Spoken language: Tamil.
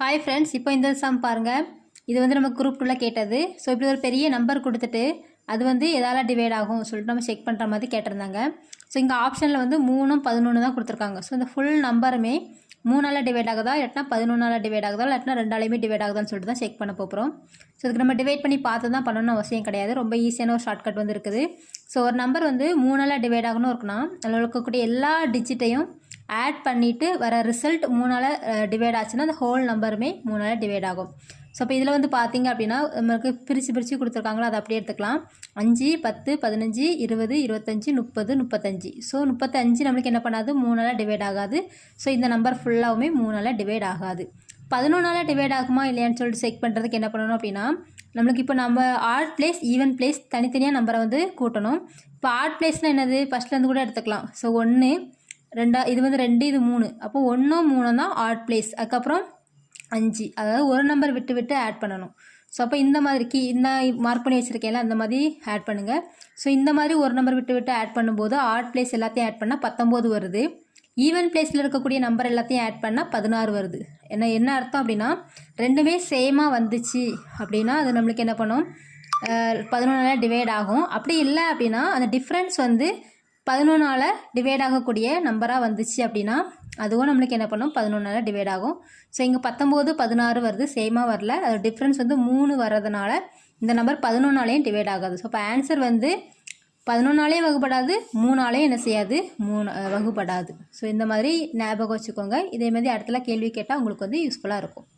ஹாய் ஃப்ரெண்ட்ஸ் இப்போ இந்த சம் பாருங்கள் இது வந்து நம்ம குரூப் டூவில் கேட்டது. ஸோ இப்படி ஒரு பெரிய நம்பர் கொடுத்துட்டு அது வந்து எதால் டிவைட் ஆகும் சொல்லிட்டு நம்ம செக் பண்ணுற மாதிரி கேட்டிருந்தாங்க. ஸோ இங்கே ஆப்ஷனில் வந்து மூணும் பதினொன்று தான் கொடுத்துருக்காங்க. ஸோ இந்த ஃபுல் நம்பருமே மூணால் டிவைட் ஆகுதா? இல்லாட்டினா பதினொன்றால் டிவைட் ஆகுதா? இல்லாட்டினா ரெண்டாலையுமே டிவைட் ஆகுதான்னு சொல்லிட்டு தான் செக் பண்ண போகிறோம் ஸோ இதுக்கு நம்ம டிவைட் பண்ணி பார்த்து தான் பண்ணணும்னு அவசியம் கிடையாது. ரொம்ப ஈஸியான ஒரு ஷார்ட்கட் வந்து இருக்குது. ஸோ ஒரு நம்பர் வந்து மூணால் டிவைட் ஆகணும் இருக்குன்னா அதில் இருக்கக்கூடிய எல்லா டிஜிட்டையும் ஆட் பண்ணிவிட்டு வர ரிசல்ட் மூணால் டிவைட் ஆச்சுன்னா அந்த ஹோல் நம்பருமே மூணால் டிவைட் ஆகும். ஸோ அப்போ இதில் வந்து பார்த்தீங்க அப்படின்னா நம்மளுக்கு பிரித்து பிரித்து கொடுத்துருக்காங்களோ? அதை அப்படியே எடுத்துக்கலாம். அஞ்சு பத்து பதினஞ்சு இருபது இருபத்தஞ்சி முப்பது முப்பத்தஞ்சு. ஸோ முப்பத்தஞ்சு நம்மளுக்கு என்ன பண்ணாது? மூணால் டிவைட் ஆகாது. ஸோ இந்த நம்பர் ஃபுல்லாகவுமே மூணால் டிவைட் ஆகாது. பதினொன்றால் டிவைட் ஆகுமா இல்லையான்னு சொல்லிட்டு செக் பண்ணுறதுக்கு என்ன பண்ணணும் அப்படின்னா நம்மளுக்கு இப்போ நம்ம ஆட் பிளேஸ் ஈவன் பிளேஸ் தனித்தனியாக நம்பரை வந்து கூட்டணும். இப்போ ஆட் பிளேஸ்னால் என்னது? ஃபஸ்ட்லேருந்து கூட எடுத்துக்கலாம். ஸோ ஒன்று ரெண்டா இது வந்து ரெண்டு இது மூணு. அப்போ ஒன்றும் மூணும் தான் ஆட் பிளேஸ் அதுக்கப்புறம் அஞ்சு. அதாவது ஒரு நம்பர் விட்டு விட்டு ஆட் பண்ணணும். ஸோ அப்போ இந்த மாதிரி கீ இந்த மார்க் பண்ணி வச்சுருக்கேன்ல அந்த மாதிரி ஆட் பண்ணுங்கள் ஸோ இந்த மாதிரி ஒரு நம்பர் விட்டு விட்டு ஆட் பண்ணும்போது ஆட் பிளேஸ் எல்லாத்தையும் ஆட் பண்ணால் பத்தொம்போது வருது. ஈவன் பிளேஸில் இருக்கக்கூடிய நம்பர் எல்லாத்தையும் ஆட் பண்ணால் பதினாறு வருது. என்ன என்ன அர்த்தம் அப்படின்னா ரெண்டுமே சேமாக வந்துச்சு அப்படின்னா அது நம்மளுக்கு என்ன பண்ணும்? பதினொன்றால் டிவைட் ஆகும். அப்படி இல்லை அப்படின்னா அந்த டிஃப்ரென்ஸ் வந்து பதினொன்றால் டிவைட் ஆகக்கூடிய நம்பராக வந்துச்சு அப்படின்னா அதுவும் நம்மளுக்கு என்ன பண்ணும்? பதினொன்றால் டிவைட் ஆகும். ஸோ இங்கே பத்தொம்போது பதினாறு வருது சேமாக வரல. அது டிஃப்ரென்ஸ் வந்து மூணு வர்றதுனால இந்த நம்பர் பதினொன்றாலையும் டிவைட் ஆகாது. ஸோ இப்போ ஆன்சர் வந்து பதினொன்றாலேயும் வகுப்படாது மூணாலையும் என்ன செய்யாது? மூணு வகுப்படாது. ஸோ இந்த மாதிரி ஞாபகம் வச்சுக்கோங்க. இதே மாதிரி இடத்துல கேள்வி கேட்டால் உங்களுக்கு வந்து யூஸ்ஃபுல்லாக இருக்கும்.